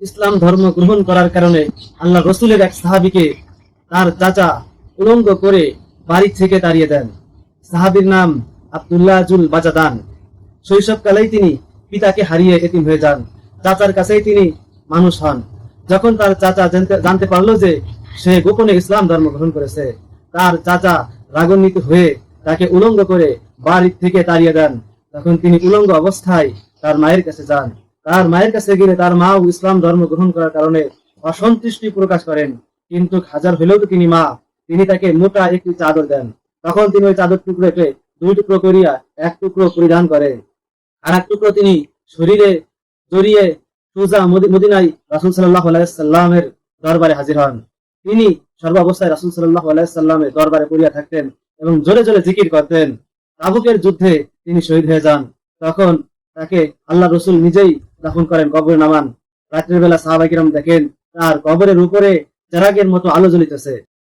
ইসলাম ধর্ম গ্রহণ করার কারণে আল্লাহ রসুলের এক সাহাবিকে তার চাচা উলঙ্গ করে বাড়ি থেকে তাড়িয়ে দেন। সাহাবির নাম আব্দুল্লাহ জুল বাজাদান। শৈশবকালেই তিনি পিতাকে হারিয়ে এতিম হয়ে যান। চাচার কাছেই তিনি মানুষ হন। যখন তার চাচা জানতে- পারল যে সে গোপনে ইসলাম ধর্ম গ্রহণ করেছে, তার চাচা রাগান্বিত হয়ে তাকে উলঙ্গ করে বাড়ি থেকে তাড়িয়ে দেন। তখন তিনি উলঙ্গ অবস্থায় তার মায়ের কাছে যান। তার মায়ের কাছে গেলে তার মাও ইসলাম ধর্ম গ্রহণ করার কারণে অসন্তুষ্টি প্রকাশ করেন। কিন্তু হাজার হলেও তো তিনি মা, তিনি তাকে মোটা একটি চাদর দেন। তখন তিনি ওই চাদর টুকরোকে দুই টুকরো করিয়া এক টুকরো পরিধান করে। আর এক টুকরো তিনি শরীরে জড়িয়ে সোজা মদি- মদিনায় রাসুল সাল্লাহ আলাইসাল্লামের দরবারে হাজির হন। তিনি সর্বাবস্থায় রাসুল সাল্লাহ আলাইসাল্লামের দরবারে পড়িয়া থাকতেন এবং জোরে জোরে জিকির করতেন। তাবুকের যুদ্ধে তিনি শহীদ হয়ে যান। তখন তাকে আল্লাহ রসুল নিজেই দাফন করেন কবরে নামান রাত্রের বেলা সাহাবাকিরাম দেখেন, তার কবরের উপরে জারাগের মতো আলো জ্বলিতেছে।